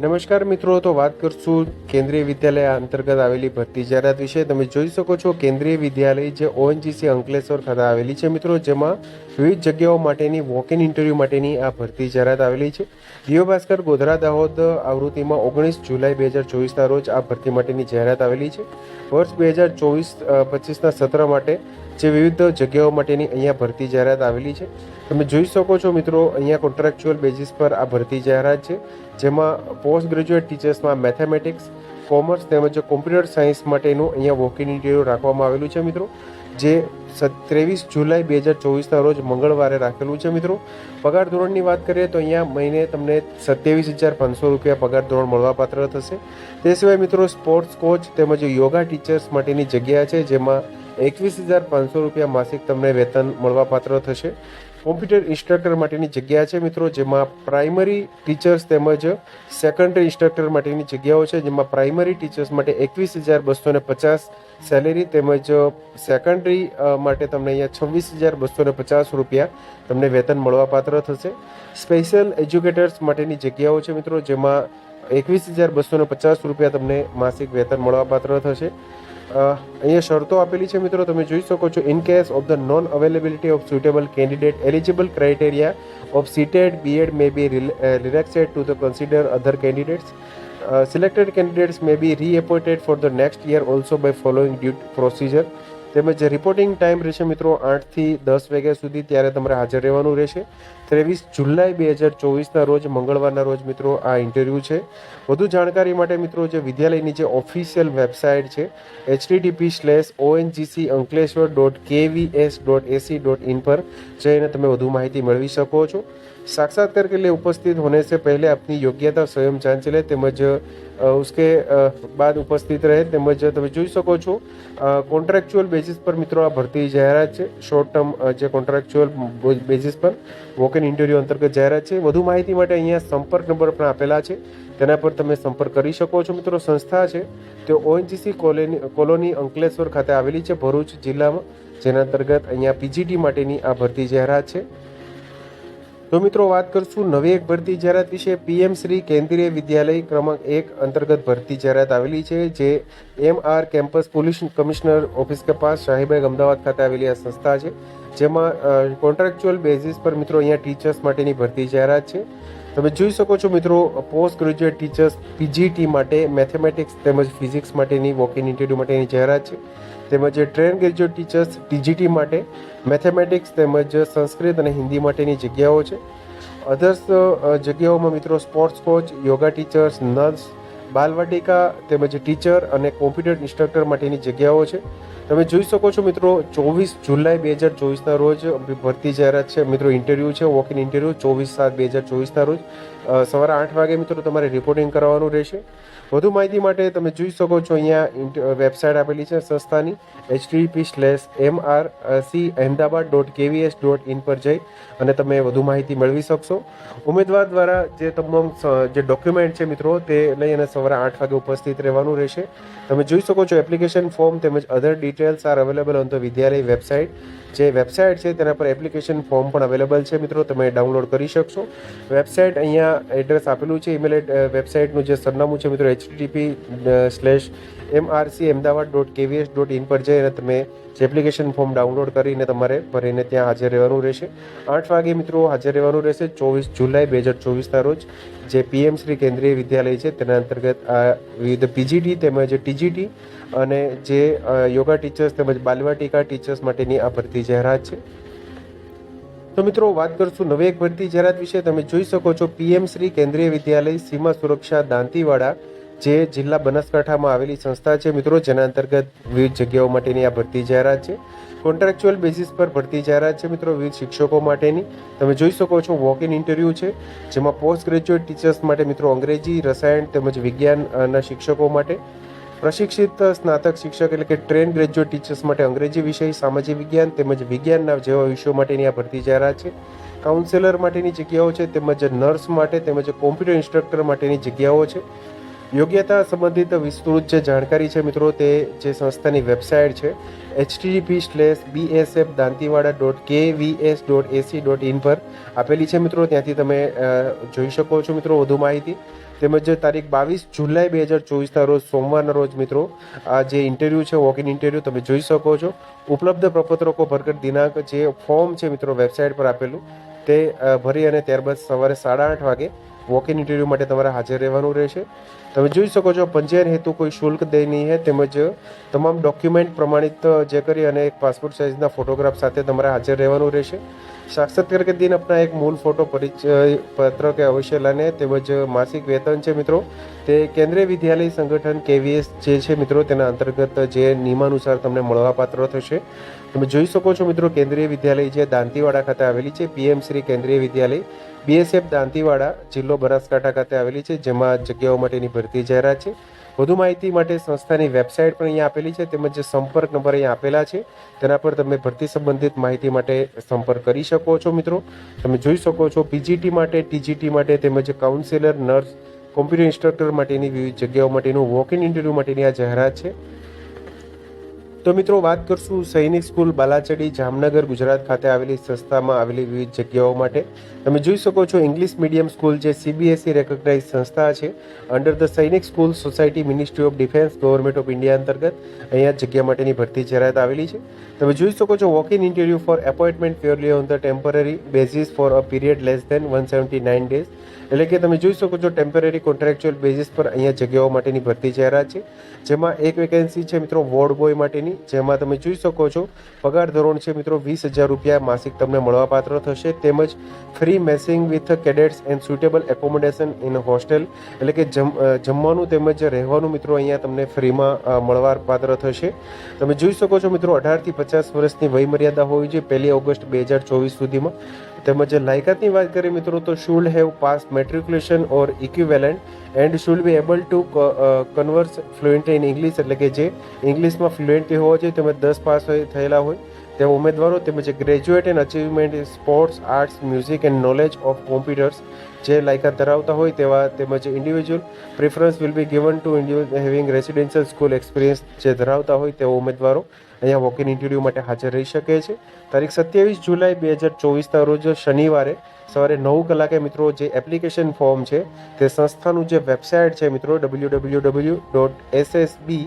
નમસ્કાર મિત્રો, તો વાત કરશું કેન્દ્રીય વિદ્યાલય અંતર્ગત આવેલી ભરતી જાહેરાત વિશે. તમે જોઈ શકો છો, કેન્દ્રીય વિદ્યાલય જે ઓએનજીસી અંકલેશ્વર ખાતે આવેલી છે મિત્રો, જેમાં વિવિધ જગ્યાઓ માટેની વોક ઇન ઇન્ટરવ્યૂ માટેની આ ભરતી જાહેરાત આવેલી છે. દિવ્ય ભાસ્કર ગોધરા દાહોદ આવૃત્તિમાં ઓગણીસ જુલાઈ બે હજાર ચોવીસના રોજ આ ભરતી માટેની જાહેરાત આવેલી છે. વર્ષ બે હજાર ચોવીસ પચીસના સત્ર માટે જે વિવિધ જગ્યાઓ માટેની અહીંયા ભરતી જાહેરાત આવેલી છે. તમે જોઈ શકો છો મિત્રો, અહીંયા કોન્ટ્રાક્ચ્યુઅલ બેઝિસ પર આ ભરતી જાહેરાત છે. જેમાં પોસ્ટ ગ્રેજ્યુએટ ટીચર્સમાં મેથેમેટિક્સ કોમર્સ તેમજ કોમ્પ્યુટર સાયન્સ માટેનું અહીંયા વોકિંગ ઇન્ટરવ્યુ રાખવામાં આવેલું છે મિત્રો. જે ત્રેવીસ જુલાઈ બે હજાર ચોવીસના રોજ મંગળવારે રાખેલું છે મિત્રો. પગાર ધોરણની વાત કરીએ તો અહીંયા મહિને તમને સત્યાવીસ હજાર પાંચસો રૂપિયા પગાર ધોરણ મળવાપાત્ર થશે. તે સિવાય મિત્રો સ્પોર્ટ્સ કોચ તેમજ યોગા ટીચર્સ માટેની જગ્યા છે જેમાં એકવીસ હજાર પાંચસો રૂપિયા માસિક તમને વેતન મળવાપાત્ર થશે. કોમ્પ્યુટર ઇન્સ્ટ્રક્ટર માટેની જગ્યા છે મિત્રો, જેમાં પ્રાઇમરી ટીચર્સ તેમજ સેકન્ડરી ઇન્સ્ટ્રક્ટર માટેની જગ્યાઓ છે, જેમાં પ્રાઇમરી ટીચર્સ માટે એકવીસ હજાર બસો ને પચાસ સેલેરી તેમજ સેકન્ડરી માટે તમને અહીંયા છવ્વીસ હજાર બસો ને પચાસ રૂપિયા તમને વેતન મળવાપાત્ર થશે. સ્પેશિયલ એજ્યુકેટર્સ માટેની જગ્યાઓ છે મિત્રો, જેમાં એકવીસ હજાર બસો ને પચાસ રૂપિયા તમને માસિક વેતન મળવાપાત્ર થશે. અહીંયા શરતો આપેલી છે મિત્રો, તમે જોઈ શકો છો in case of the non availability of suitable candidate eligible criteria of seated B Ed may be relaxed to the consider other candidates selected candidates may be reappointed for the next year also by following due procedure તેમજ reporting time રહેશે મિત્રો આઠથી દસ વાગ્યા સુધી ત્યારે તમારે હાજર રહેવાનું રહેશે ત્રેવીસ જુલાઈ બે હજાર ચોવીસના રોજ મંગળવારના રોજ મિત્રો આ ઇન્ટરવ્યૂ છે વધુ જાણકારી માટે મિત્રો જે વિદ્યાલયની જે ઓફિશિયલ વેબસાઇટ છે HTTP slash ONGC Ankleshwar dot KVS dot AC dot in પર જઈને તમે વધુ માહિતી મેળવી શકો છો साक्षात्कार के लिए उपस्थित होने से पहले अपनी योग्यता स्वयं जांच ले તેમજ ઉસકે બાદ ઉપસ્થિત રહે તેમજ તમે જોઈ શકો છો કોન્ટ્રાક્ચ્યુઅલ બેઝિસ પર મિત્રો આ ભરતી જાહેરાત છે. શોર્ટ ટર્મ જે કોન્ટ્રાક્ચ્યુઅલ બેઝિસ પર વોક ઇન ઇન્ટરવ્યૂ અંતર્ગત જાહેરાત છે. વધુ માહિતી માટે અહીંયા સંપર્ક નંબર પણ આપેલા છે. તેના પર તમે સંપર્ક કરી શકો છો મિત્રો. સંસ્થા છે. તે ઓએનજીસી કોલોની કોલોની અંકલેશ્વર ખાતે આવેલી છે, ભરૂચ જિલ્લામાં. જેના અંતર્ગત અહીંયા પીજીટી માટેની આ ભરતી જાહેરાત છે. તો મિત્રો વાત કરશું નવી એક ભરતી જાહેરાત વિશે. પીએમ શ્રી કેન્દ્રીય વિદ્યાલય ક્રમાંક એક અંતર્ગત ભરતી જાહેરાત આવેલી છે, જે M R campus police commissioner office કે પાસ શાહીબાગ અમદાવાદ ખાતે આવેલી આ સંસ્થા છે, જેમાં કોન્ટ્રાક્ચ્યુઅલ બેઝિસ પર મિત્રો અહીંયા ટીચર્સ માટેની ભરતી જાહેરાત છે. તમે જોઈ શકો છો મિત્રો પોસ્ટ ગ્રેજ્યુએટ ટીચર્સ પીજીટી માટે મેથેમેટિક્સ તેમજ ફિઝિક્સ માટેની વોક ઇન ઇન્ટરવ્યૂ માટેની જાહેરાત છે. તેમજ ટ્રેન ગ્રેજ્યુએટ ટીચર્સ ટીજીટી માટે મેથેમેટિક્સ તેમજ સંસ્કૃત અને હિન્દી માટેની જગ્યાઓ છે. અધર્સ જગ્યાઓમાં મિત્રો sports coach yoga teachers nurse Balvatika તેમજ ટીચર અને કોમ્પ્યુટર ઇન્સ્ટ્રક્ટર માટેની જગ્યાઓ છે. તમે જોઈ શકો છો મિત્રો, ચોવીસ જુલાઈ બે હજાર ચોવીસના રોજ ભરતી જાહેરાત છે. મિત્રો ઇન્ટરવ્યૂ છે વોક ઇન ઇન્ટરવ્યૂ ચોવીસ સાત બે હજાર ચોવીસના રોજ. સવારે આઠ વાગે મિત્રો તમારે રિપોર્ટિંગ કરાવવાનું રહેશે. વધુ માહિતી માટે તમે જોઈ શકો છો અહીંયા વેબસાઇટ આપેલી છે સંસ્થાની HTTP slash M R C Ahmedabad dot KVS dot in પર જઈ અને તમે વધુ માહિતી મેળવી શકશો. ઉમેદવાર દ્વારા જે તમામ જે ડોક્યુમેન્ટ છે મિત્રો, તે લઈ અને સવારે આઠ વાગે ઉપસ્થિત રહેવાનું રહેશે. તમે જોઈ શકો છો એપ્લિકેશન ફોર્મ તેમજ other details are available on the Vidyalaya website જે વેબસાઇટ છે, તેના પર એપ્લિકેશન ફોર્મ પણ અવેલેબલ છે મિત્રો. તમે ડાઉનલોડ કરી શકશો. વેબસાઇટ અહીંયા એડ્રેસ આપેલું છે ઈમેલ વેબસાઇટનું જે સરનામું છે મિત્રો HTTP slash MRC Ahmedabad dot KVS dot in પર જઈને તમે જે એપ્લિકેશન ફોર્મ ડાઉનલોડ કરીને તમારે ભરીને ત્યાં હાજર રહેવાનું રહેશે. આઠ વાગે મિત્રો હાજર રહેવાનું રહેશે, ચોવીસ જુલાઈ બે હજાર ચોવીસના રોજ. જે પીએમ શ્રી કેન્દ્રીય વિદ્યાલય છે, તેના અંતર્ગત આ વિવિધ પીજીટી તેમજ ટીજીટી અને જે યોગા ટીચર્સ તેમજ બાલવાટિકા ટીચર્સ માટેની આ ભરતી જાહેરાત છે? તો મિત્રો, વાત કરશું નવી એક ભરતી જાહેરાત વિશે. તમે જોઈ શકો છો, પીએમ શ્રી કેન્દ્રીય વિદ્યાલય સીમા સુરક્ષા દાંતીવાડા, જે જિલ્લા બનાસકાંઠામાં આવેલી સંસ્થા છે, મિત્રો, જેના અંતર્ગત વિવિધ જગ્યાઓ માટેની આ ભરતી જાહેરાત છે. કોન્ટ્રાક્ચ્યુઅલ બેસિસ પર ભરતી જાહેરાત છે, મિત્રો, વિવિધ શિક્ષકો માટેની. તમે જોઈ શકો છો વોક ઇન ઇન્ટરવ્યૂ છે, જેમાં પોસ્ટ ગ્રેજ્યુએટ ટીચર્સ માટે, મિત્રો, અંગ્રેજી, રસાયણ તેમજ વિજ્ઞાનના શિક્ષકો માટે પ્રશિક્ષિત સ્નાતક શિક્ષક એટલે કે ટ્રેન ગ્રેજ્યુએટ ટીચર્સ માટે અંગ્રેજી વિષય, સામાજિક વિજ્ઞાન તેમજ વિજ્ઞાનના જેવા વિષયો માટેની આ ભરતી જાહેરાત છે. કાઉન્સેલર માટેની જગ્યાઓ છે તેમજ નર્સ માટે તેમજ કોમ્પ્યુટર ઇન્સ્ટ્રક્ટર માટેની જગ્યાઓ છે. યોગ્યતા સંબંધિત વિસ્તૃત જે જાણકારી છે મિત્રો તે જે સંસ્થાની વેબસાઇટ છે HTTP slash BSF Dantiwada dot K VS dot AC dot in પર આપેલી છે મિત્રો. ત્યાંથી તમે જોઈ શકો છો મિત્રો વધુ માહિતી. તેમજ તારીખ બાવીસ જુલાઈ બે હજાર ચોવીસના રોજ સોમવારના રોજ મિત્રો, આ જે ઇન્ટરવ્યૂ છે વોક ઇન ઇન્ટરવ્યૂ તમે જોઈ શકો છો. ઉપલબ્ધ પ્રપત્રકો ભરગટ દિનાંક જે ફોર્મ છે મિત્રો વેબસાઇટ પર આપેલું, તે ભરી અને ત્યારબાદ સવારે સાડા આઠ વાગે વોક ઇન ઇન્ટરવ્યૂ માટે તમારે હાજર રહેવાનું રહેશે. તમે જોઈ શકો છો, પંજીયન હેતુ કોઈ શુલ્ક દઈ નહીં હે, તેમજ તમામ ડોક્યુમેન્ટ પ્રમાણિત જે કરી અને એક પાસપોર્ટ સાઇઝના ફોટોગ્રાફ સાથે તમારે હાજર રહેવાનું રહેશે. સાક્ષાત્કાર કે દિન આપના એક મૂળ ફોટો પરિચય પત્ર કે અવશ્ય લાને, તેમજ માસિક વેતન છે મિત્રો. તે કેન્દ્રીય વિદ્યાલય સંગઠન કેવીએસ જે છે મિત્રો, તેના અંતર્ગત જે નિયમાનુસાર તમને મળવાપાત્ર થશે. તમે જોઈ શકો છો મિત્રો, કેન્દ્રીય વિદ્યાલય જે દાંતીવાડા ખાતે આવેલી છે, પીએમ શ્રી કેન્દ્રીય વિદ્યાલય. બીએસએફ દાંતીવાડા જિલ્લો બનાસકાંઠા ખાતે આવેલી છે, જેમાં જગ્યાઓ માટેની ભરતી જાહેરાત છે. વધુ માહિતી માટે સંસ્થાની વેબસાઇટ પણ અહીંયા આપેલી છે, તેમજ સંપર્ક નંબર અહીંયા આપેલા છે, તેના પર તમે ભરતી સંબંધિત માહિતી માટે સંપર્ક કરી શકો છો, મિત્રો. તમે જોઈ શકો છો, પીજીટી માટે, ટીજીટી માટે, તેમજ કાઉન્સિલર, નર્સ, કોમ્પ્યુટર ઇન્સ્ટ્રક્ટર માટેની વિવિધ જગ્યાઓ માટેનું વોક ઇન ઇન્ટરવ્યૂ માટેની આ જાહેરાત છે. તો મિત્રો વાત કરશું સૈનિક સ્કૂલ બાલાચડી જામનગર ગુજરાત ખાતે આવેલી સંસ્થામાં આવેલી વિવિધ જગ્યાઓ માટે. તમે જોઈ શકો છો ઇંગ્લિશ મીડિયમ સ્કૂલ જે સીબીએસઈ રેકોગ્નાઇઝ સંસ્થા છે. Under the Sainik school society ministry of defence government of India અંતર્ગત અહીંયા જગ્યા માટેની ભરતી જાહેરાત આવેલી છે. તમે જોઈ શકો છો walk in interview for appointment purely on the temporary basis for a period less than one seventy nine days એટલે કે તમે જોઈ શકો છો ટેમ્પરરી કોન્ટ્રાક્ચ્યુઅલ બેઝિસ પર અહીંયા જગ્યાઓ માટેની ભરતી જાહેરાત છે. જેમાં એક વેકેન્સી છે મિત્રો વોર્ડ બોય માટેની. જેમાં તમે જોઈ શકો છો, પગાર ધોરણ છે મિત્રો વીસ હજાર રૂપિયા, માસિક તમને મળવાપાત્ર થશે. તેમજ free messing with cadets and suitable accommodation in hostel એટલે કે જમ જમવાનું તેમજ રહેવાનું મિત્રો અહીંયા તમને ફ્રીમાં મળવાપાત્ર થશે. તમે જોઈ શકો છો મિત્રો અઢારથી પચાસ વર્ષની વય મર્યાદા હોવી જોઈએ પહેલી ઓગસ્ટ બે હજાર ચોવીસ સુધીમાં. તેમજ લાયકાતની વાત કરીએ મિત્રો તો should have pass matriculation or equivalent and should be able to converse fluent in English એટલે કે જે ઇંગ્લિશમાં ફ્લુએન્ટલી હોવા જોઈએ તેમજ દસ પાસ થયેલા હોય. તેવા ઉમેદવારો, તેમજ graduate and achievement sports arts music and knowledge of computers જે લાયકાત ધરાવતા હોય, તેવા તેમજ individual preference will be given to individual having residential school experience જે ધરાવતા હોય, તેવા ઉમેદવારો અહીંયા વોક ઇન ઇન્ટરવ્યૂ માટે હાજર રહી શકે છે. તારીખ સત્યાવીસ જુલાઈ બે હજાર ચોવીસના રોજ શનિવારે સવારે નવ કલાકે મિત્રો જે એપ્લિકેશન ફોર્મ છે, તે સંસ્થાનું જે વેબસાઇટ છે મિત્રો W W W dot SSB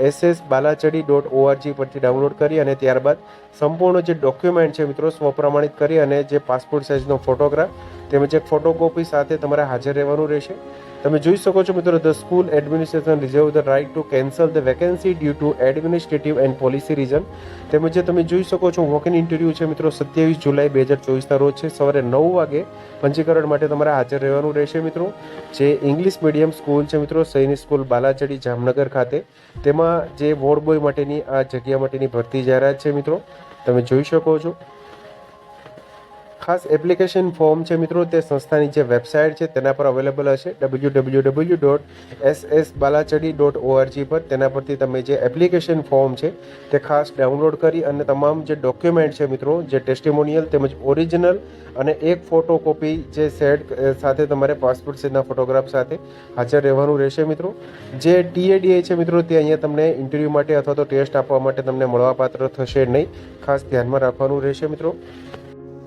SS Balachadi dot ORG પરથી ડાઉનલોડ કરી અને ત્યારબાદ સંપૂર્ણ જે ડોક્યુમેન્ટ છે મિત્રો સ્વપ્રમાણિત કરી અને જે પાસપોર્ટ સાઇઝનો ફોટોગ્રાફ તેમજ એક ફોટોકોપી સાથે તમારે હાજર રહેવાનું રહેશે. તમે જોઈ શકો છો મિત્રો the school administration reserve the right to cancel the vacancy due to administrative and policy reason તેમજ તમે જોઈ શકો છો વોક ઇન ઇન્ટરવ્યૂ છે મિત્રો, સત્યાવીસ જુલાઈ બે હજાર ચોવીસના રોજ છે, સવારે નવ વાગે પંચીકરણ માટે તમારે હાજર રહેવાનું રહેશે મિત્રો. જે ઇંગ્લિશ મીડિયમ સ્કૂલ છે મિત્રો સૈનિક સ્કૂલ બાલાચડી જામનગર ખાતે. તેમાં જે વોર્ડ બોય માટેની, આ જગ્યા માટેની ભરતી જાહેરાત છે મિત્રો. તમે જોઈ શકો છો. ખાસ એપ્લિકેશન ફોર્મ છે મિત્રો, તે સંસ્થાની જે વેબસાઇટ છે, તેના પર અવેલેબલ હશે. W W W dot S S Balachadi dot ORG પર તેના પરથી તમે જે એપ્લિકેશન ફોર્મ છે, તે ખાસ ડાઉનલોડ કરી અને તમામ જે ડોક્યુમેન્ટ છે મિત્રો, જે ટેસ્ટિમોનિયલ તેમજ ઓરિજિનલ અને એક ફોટો કોપી જે સેટ સાથે તમારે પાસપોર્ટ સાઇઝના ફોટોગ્રાફ સાથે હાજર રહેવાનું રહેશે મિત્રો. જે ટીએડીએ છે મિત્રો, તે અહીંયા તમને ઇન્ટરવ્યૂ માટે અથવા તો ટેસ્ટ આપવા માટે તમને મળવાપાત્ર થશે નહીં. ખાસ ધ્યાનમાં રાખવાનું રહેશે મિત્રો.